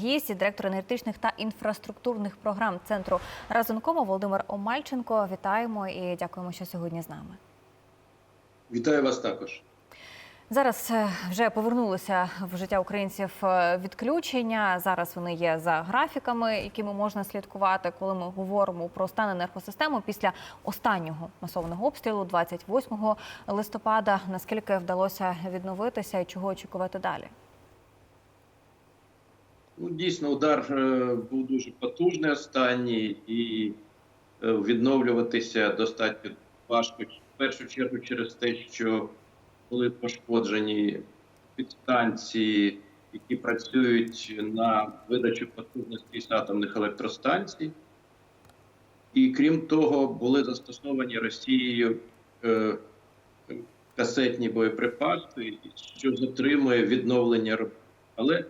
Гість, директор енергетичних та інфраструктурних програм центру Разумкова Володимир Омальченко. Вітаємо і дякуємо, що сьогодні з нами. Вітаю вас також. Зараз е, вже повернулися в життя українців е, відключення. Зараз вони є за графіками, якими можна слідкувати, коли ми говоримо про стан енергосистеми після останнього масованого обстрілу 28 листопада. Наскільки вдалося відновитися і чого очікувати далі? Ну, дійсно, удар е, був дуже потужний останній, і е, відновлюватися достатньо важко. В першу чергу через те, що були пошкоджені підстанції, які працюють на видачу потужності з атомних електростанцій. І крім того, були застосовані Росією е, касетні боєприпаси, що затримує відновлення роботи. Але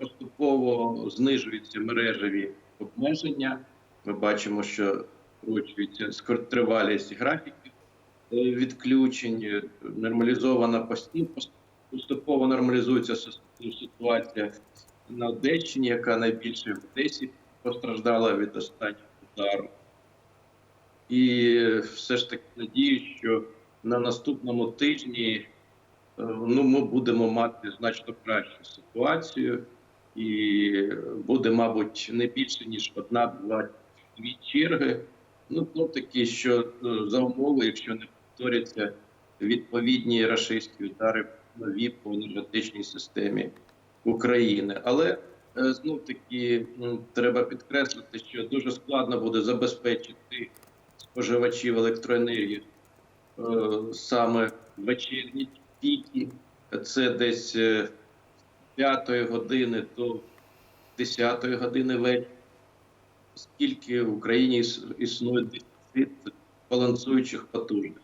поступово знижуються мережеві обмеження. Ми бачимо, що скорочується тривалість графіків е, відключень, е, нормалізована постійно, поступово нормалізується ситуація на Одещині, яка найбільше в Одесі постраждала від останнього удару. І е, все ж таки надію, що на наступному тижні е, ну, ми будемо мати значно кращу ситуацію, і буде, мабуть, не більше ніж одна-два дві черги. Ну, то такі, що е, за умови, якщо не повторяться відповідні рашистські удари нові по енергетичній системі України. Але знов таки треба підкреслити, що дуже складно буде забезпечити споживачів електроенергії е, саме вечірні піки. Це десь е, з 5 години до 10 години вечора, оскільки в Україні іс- існує дефіцит балансуючих потужностей.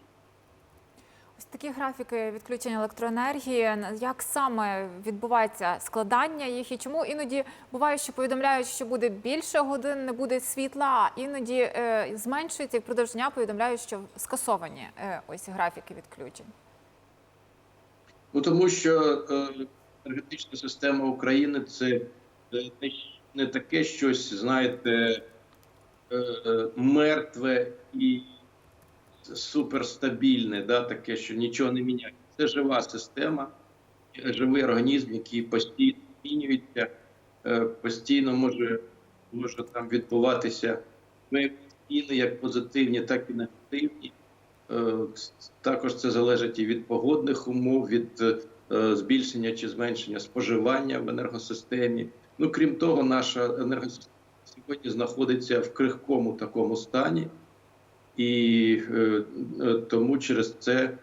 Ось такі графіки відключення електроенергії. Як саме відбувається складання їх і чому іноді буває, що повідомляють, що буде більше годин, не буде світла, а іноді е, зменшується і впродовж дня повідомляють, що скасовані е, ось графіки відключень. Ну тому що е, енергетична система України це е, не, таке щось, знаєте, е, мертве і суперстабільне, да, таке, що нічого не міняє. Це жива система, живий організм, який постійно змінюється, постійно може, може там відбуватися зміни як позитивні, так і негативні. Е, Також це залежить і від погодних умов, від е, збільшення чи зменшення споживання в енергосистемі. Ну крім того, наша енергосистема сьогодні знаходиться в крихкому такому стані, і е, тому через це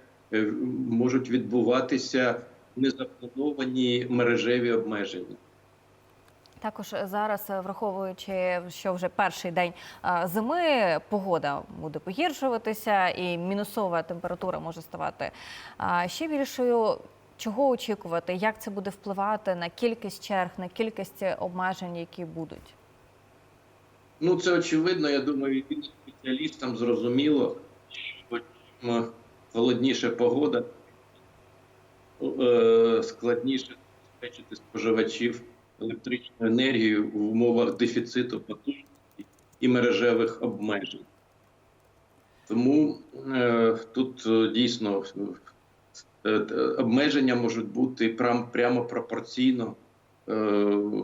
можуть відбуватися незаплановані мережеві обмеження. Також зараз, е, враховуючи, що вже перший день е, зими, погода буде погіршуватися, і мінусова температура може ставати е, ще більшою. Чого очікувати? Як це буде впливати на кількість черг, на кількість обмежень, які будуть? Ну, це очевидно. Я думаю, і спеціалістам зрозуміло, що чим холодніша погода, складніше забезпечити споживачів електричною енергією в умовах дефіциту потужності і мережевих обмежень. Тому е, тут е, дійсно е, е, обмеження можуть бути прям, прямо пропорційно е,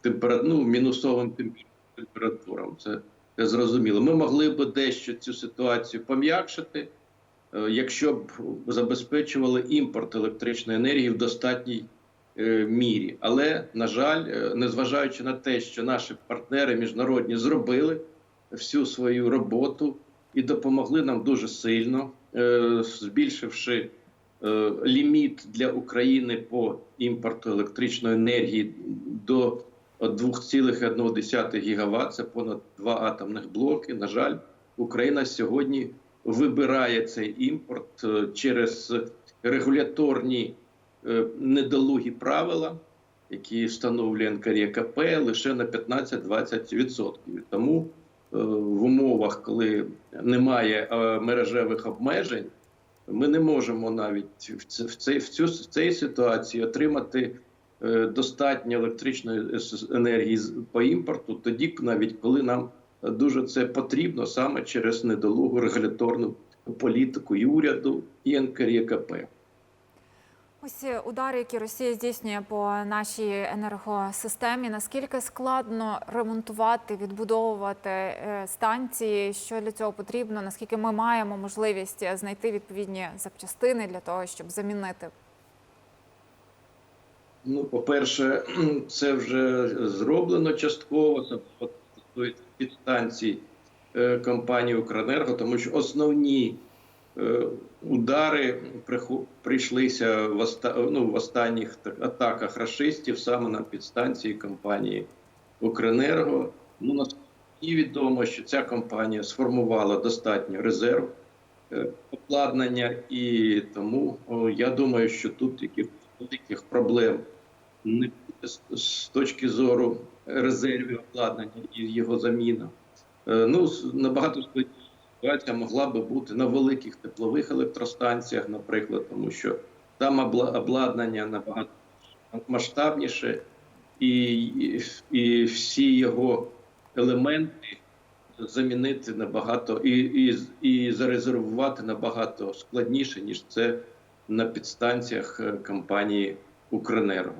темпера, ну, мінусовим температурам. Це, це зрозуміло. Ми могли б дещо цю ситуацію пом'якшити, е, якщо б забезпечували імпорт електричної енергії в достатній мірі. Але, на жаль, е, незважаючи на те, що наші партнери міжнародні зробили всю свою роботу і допомогли нам дуже сильно, е, збільшивши е, ліміт для України по імпорту електричної енергії до 2,1 гігаватт, це понад два атомних блоки. На жаль, Україна сьогодні вибирає цей імпорт е, через регуляторні е, недолугі правила, які встановлює НКРЄКП лише на 15-20%. Тому е, в умовах, коли немає е, мережевих обмежень, ми не можемо навіть в ц- в цю в цій ситуації отримати е, достатньо електричної енергії по імпорту, тоді навіть коли нам дуже це потрібно саме через недолугу регуляторну політику і уряду, і НКРЄКП. Е, удари, які Росія здійснює по нашій енергосистемі. Наскільки складно ремонтувати, відбудовувати е, станції? Що для цього потрібно? Наскільки ми маємо можливість знайти відповідні запчастини для того, щоб замінити? Ну, по-перше, це вже зроблено частково. Це стосується підстанцій е, компанії Укренерго, тому що основні удари приху- прийшлися в, оста... ну, в останніх атаках рашистів саме на підстанції компанії Укренерго. Ну, наскільки відомо, що ця компанія сформувала достатньо резерв е, обладнання, і тому я думаю, що тут якихось великих проблем не буде з- точки зору резервів обладнання і його заміна. Е, Ну, набагато складніша ситуація могла би бути на великих теплових електростанціях, наприклад, тому що там обладнання набагато масштабніше, і, і, всі його елементи замінити набагато і, і, і зарезервувати набагато складніше, ніж це на підстанціях е, компанії Укренерго.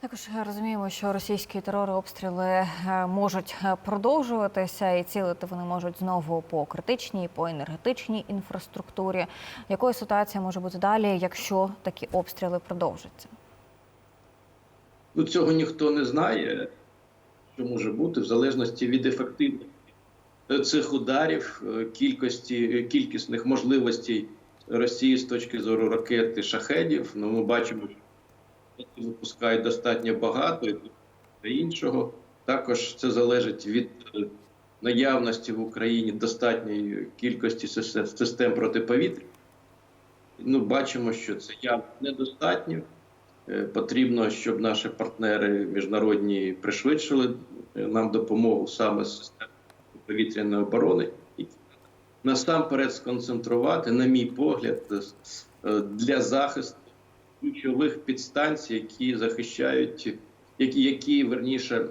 Також розуміємо, що російські терори обстріли е, можуть е, продовжуватися і цілити вони можуть знову по критичній, по енергетичній інфраструктурі. Якою ситуація може бути далі, якщо такі обстріли продовжаться? Ну, цього ніхто не знає, що може бути в залежності від ефективності цих ударів, е, кількості е, кількісних можливостей Росії з точки зору ракет і шахедів. Ну, ми бачимо, що випускають достатньо багато і іншого. Також це залежить від е, наявності в Україні достатньої кількості систем- протиповітря. Ну, бачимо, що це явно недостатньо. Е, Потрібно, щоб наші партнери міжнародні пришвидшили е, нам допомогу саме з систем повітряної оборони, і насамперед сконцентрувати, на мій погляд, для захисту ключових підстанцій, які захищають, які, які верніше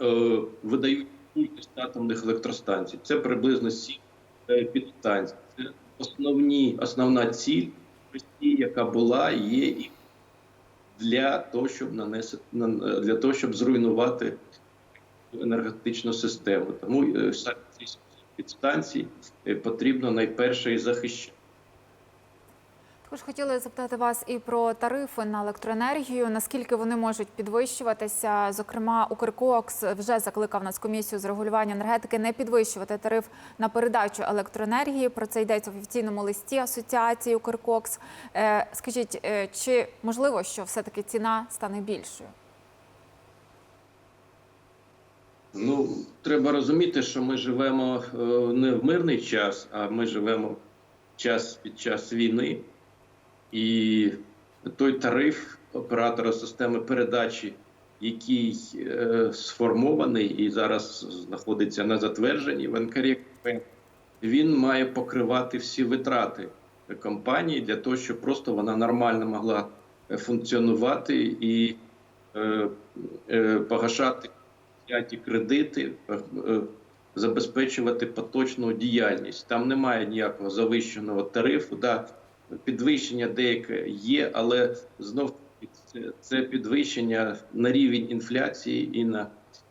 е, видають кількість атомних електростанцій. Це приблизно сім е, підстанцій. Це основні, основна ціль Росії, яка була, є і для того, щоб нанести для того, щоб зруйнувати енергетичну систему. Тому е, ці підстанції е, потрібно найперше і захищати. Також хотіли запитати вас і про тарифи на електроенергію. Наскільки вони можуть підвищуватися? Зокрема, Укркокс вже закликав Нацкомісію з регулювання енергетики не підвищувати тариф на передачу електроенергії. Про це йдеться в офіційному листі асоціації Укркокс. Е, Скажіть, е, чи можливо, що все-таки ціна стане більшою? Ну, треба розуміти, що ми живемо е, не в мирний час, а ми живемо час під час війни. І той тариф оператора системи передачі, який е, сформований і зараз знаходиться на затвердженні в НКРЄКП, він має покривати всі витрати компанії для того, щоб просто вона нормально могла функціонувати і е, е, погашати кредити, е, е, забезпечувати поточну діяльність. Там немає ніякого завищеного тарифу. Да, підвищення деяке є, але знов це, підвищення на рівень інфляції і на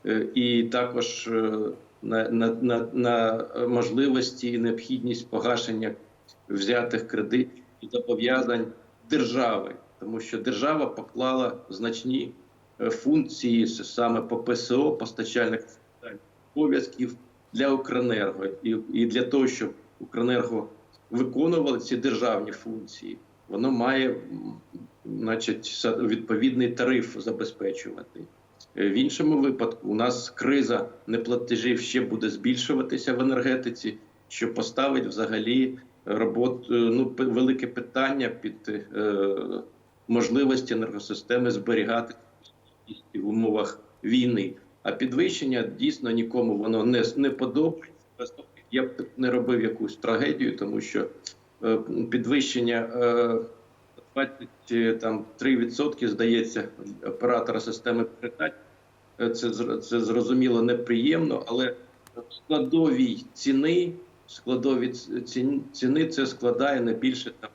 е, і також е, на, на, на, на можливості і необхідність погашення взятих кредитів і зобов'язань держави, тому що держава поклала значні е, функції саме по ПСО, постачальних обов'язків для Укренерго. І, і для того, щоб Укренерго виконувало ці державні функції, воно має значить, відповідний тариф забезпечувати. Е, В іншому випадку у нас криза неплатежів ще буде збільшуватися в енергетиці, що поставить взагалі роботу ну велике питання під е, можливості енергосистеми зберігати в умовах війни. А підвищення дійсно нікому воно не, не подобається. Я б не робив якусь трагедію, тому що е, підвищення е, 23%, здається, оператора системи передач. Е, Це, це зрозуміло неприємно, але складові ціни, складові ціни, ціни це складає не більше там,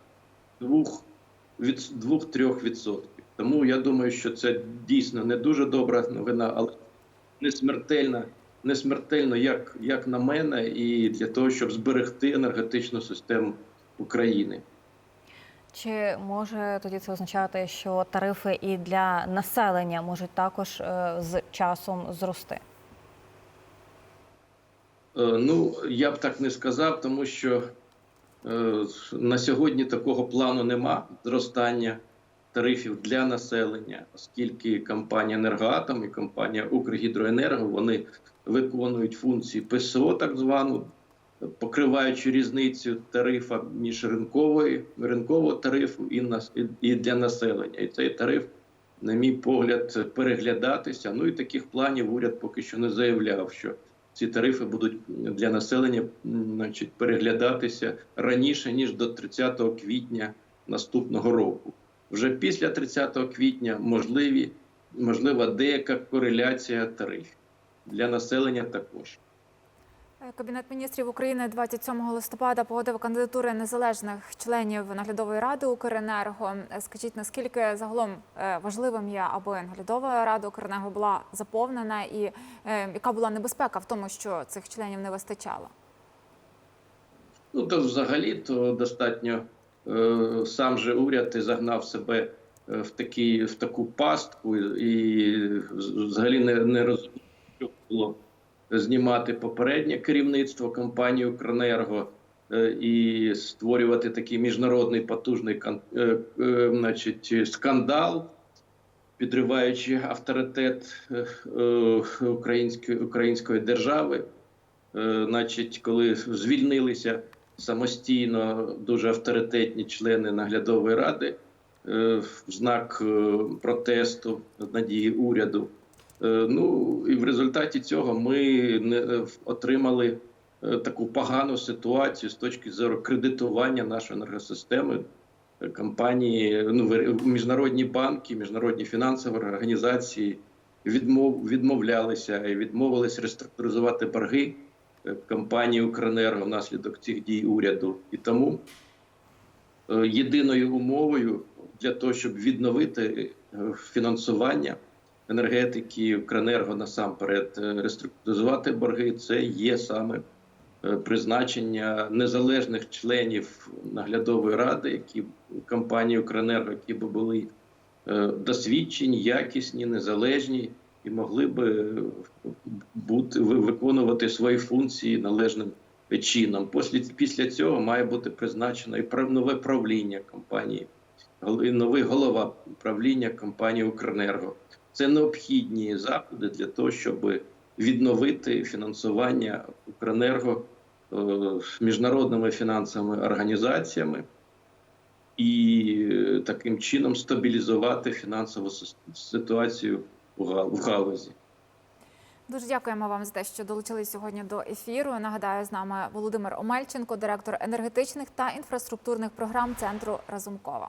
двох від 2-3 відсотків. Тому я думаю, що це дійсно не дуже добра новина, але не смертельна, не смертельно, як, як на мене, і для того, щоб зберегти енергетичну систему України. Чи може тоді це означати, що тарифи і для населення можуть також е, з часом зрости? Е, Ну, я б так не сказав, тому що е, на сьогодні такого плану нема зростання тарифів для населення, оскільки компанія «Енергоатом» і компанія «Укргідроенерго» вони виконують функції ПСО, так звану, покриваючи різницю тарифа між ринковою, ринкового тарифу і, і для населення. І цей тариф, на мій погляд, переглядатися. Ну і таких планів уряд поки що не заявляв, що ці тарифи будуть для населення значить, переглядатися раніше ніж до 30 квітня наступного року. Вже після 30 квітня можливі, можлива деяка кореляція тарифів для населення також. Е, Кабінет міністрів України 27 листопада погодив кандидатури незалежних членів наглядової ради Укренерго. Е, Скажіть, наскільки загалом е, важливим є, аби наглядова рада Укренерго була заповнена, і яка була небезпека в тому, що цих членів не вистачало? Ну то взагалі то достатньо сам же уряд і загнав себе в такі в таку пастку, і взагалі не, не розумів, що було знімати попереднє керівництво компанії Укренерго е, і створювати такий міжнародний потужний е, е, значить, скандал, підриваючи авторитет української, української держави. Значить, коли звільнилися самостійно дуже авторитетні члени наглядової ради в знак протесту надії уряду. Е, Ну і в результаті цього ми не е, отримали е, таку погану ситуацію з точки зору кредитування нашої енергосистеми. Компанії, ну міжнародні банки, міжнародні фінансові організації відмов, відмовлялися і відмовились реструктуризувати борги компанії Укренерго внаслідок цих дій уряду. І тому єдиною умовою для того, щоб відновити фінансування енергетики Укренерго насамперед е, реструктуризувати борги, це є саме е, призначення незалежних членів наглядової ради, які компанії Укренерго, які б були е, досвідчені, якісні, незалежні і могли би бути ви- виконувати свої функції належним чином. Після, цього має бути призначено і нове правління компанії, новий голова правління компанії Укренерго. Це необхідні заходи для того, щоб відновити фінансування Укренерго е, міжнародними фінансовими організаціями і е, таким чином стабілізувати фінансову ситуацію в галузі. Дуже дякуємо вам за те, що долучились сьогодні до ефіру. Нагадаю, з нами Володимир Омельченко, директор енергетичних та інфраструктурних програм центру Разумкова.